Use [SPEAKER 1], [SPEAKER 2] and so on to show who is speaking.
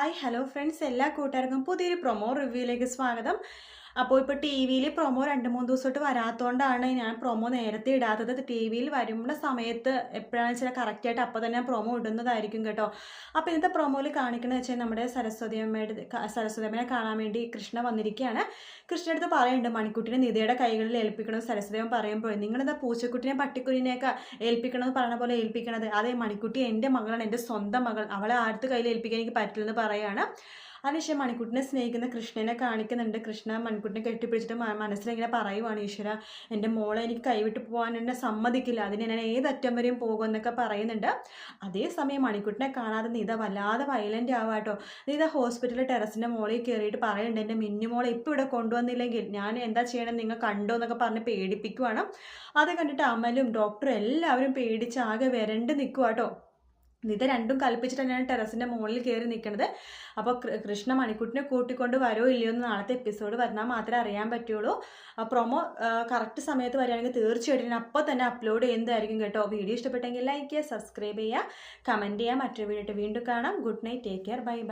[SPEAKER 1] Hi hello friends എല്ലാ കൂട്ടുകാർക്കും പുതിയൊരു പ്രൊമോ റിവ്യൂയിലേക്ക് സ്വാഗതം. അപ്പോൾ ഇപ്പോൾ ടി വിയിൽ പ്രൊമോ രണ്ട് മൂന്ന് ദിവസമായിട്ട് വരാത്തതുകൊണ്ടാണ് ഞാൻ പ്രൊമോ നേരത്തെ ഇടാത്തത്. ടി വിയിൽ വരുന്ന സമയത്ത് എപ്പോഴാണെന്ന് വെച്ചാൽ കറക്റ്റായിട്ട് അപ്പോൾ തന്നെ പ്രൊമോ ഇടുന്നതായിരിക്കും കേട്ടോ. അപ്പോൾ ഇന്നത്തെ പ്രൊമോയിൽ കാണിക്കുന്നത് വെച്ചാൽ നമ്മുടെ സരസ്വതി അമ്മയുടെ സരസ്വതി അമ്മയെ കാണാൻ വേണ്ടി കൃഷ്ണ വന്നിരിക്കുകയാണ്. കൃഷ്ണ അടുത്ത് പറയുന്നുണ്ട് മണിക്കുട്ടിനെ നിധിയുടെ കൈകളിൽ ഏൽപ്പിക്കണം സരസ്വതി അമ്മ പറയുമ്പോൾ നിങ്ങളെന്താ പൂച്ചക്കുട്ടിനെ പട്ടിക്കുഞ്ഞിനെയൊക്കെ ഏൽപ്പിക്കണമെന്ന് പറഞ്ഞ പോലെ ഏൽപ്പിക്കണത്? അതേ മണിക്കുട്ടി എന്റെ മകളാണ് എന്റെ സ്വന്തം മകൾ. അവളെ ആരുടെ കയ്യിൽ ഏൽപ്പിക്കാൻ എനിക്ക് പറ്റില്ലെന്ന് പറയാണ്. അതിനുശേഷം മണിക്കുട്ടിനെ സ്നേഹിക്കുന്ന കൃഷ്ണനെ കാണിക്കുന്നുണ്ട്. കൃഷ്ണ മണിക്കുട്ടിനെ കെട്ടിപ്പിടിച്ചിട്ട് മനസ്സിലിങ്ങനെ പറയുവാണ് ഈശ്വര എന്റെ മോളെ എനിക്ക് കൈവിട്ട് പോകാൻ എന്നെ സമ്മതിക്കില്ല. അതിന് ഞാൻ ഏതറ്റം വരെയും പോകുമെന്നൊക്കെ പറയുന്നുണ്ട്. അതേസമയം മണിക്കുട്ടിനെ കാണാതെ നീത വല്ലാതെ വയലന്റ് ആവാട്ടോ. നീത ഹോസ്പിറ്റലിൽ ടെറസിന്റെ മുകളിൽ കയറിയിട്ട് പറയുന്നുണ്ട് എന്റെ മിന്നുമോളെ ഇപ്പോൾ ഇവിടെ കൊണ്ടുവന്നില്ലെങ്കിൽ ഞാൻ എന്താ ചെയ്യണം നിങ്ങൾ കണ്ടോ? എന്നൊക്കെ പറഞ്ഞ് പേടിപ്പിക്കുവാണ്. അത് കണ്ടിട്ട് അമലും ഡോക്ടറും എല്ലാവരും പേടിച്ച് ആകെ വരണ്ട് നിൽക്കുവാട്ടോ ഇത് രണ്ടും കൽപ്പിച്ചിട്ട് തന്നെയാണ് ടെറസിന്റെ മുകളിൽ കയറി നിൽക്കുന്നത് അപ്പോൾ കൃഷ്ണ മണിക്കുട്ടിനെ കൂട്ടിക്കൊണ്ട് വരുമോ ഇല്ലയോ എന്ന് നാളത്തെ എപ്പിസോഡ് വന്നാൽ മാത്രമേ അറിയാൻ പറ്റുള്ളൂ. ആ പ്രൊമോ കറക്റ്റ് സമയത്ത് വരികയാണെങ്കിൽ തീർച്ചയായിട്ടും അപ്പോൾ തന്നെ അപ്ലോഡ് ചെയ്യുന്നതായിരിക്കും കേട്ടോ. വീഡിയോ ഇഷ്ടപ്പെട്ടെങ്കിൽ ലൈക്ക് ചെയ്യുക സബ്സ്ക്രൈബ് ചെയ്യുക കമന്റ് ചെയ്യുക. മറ്റൊരു വീഡിയോ വീണ്ടും കാണാം. Good night take care bye bye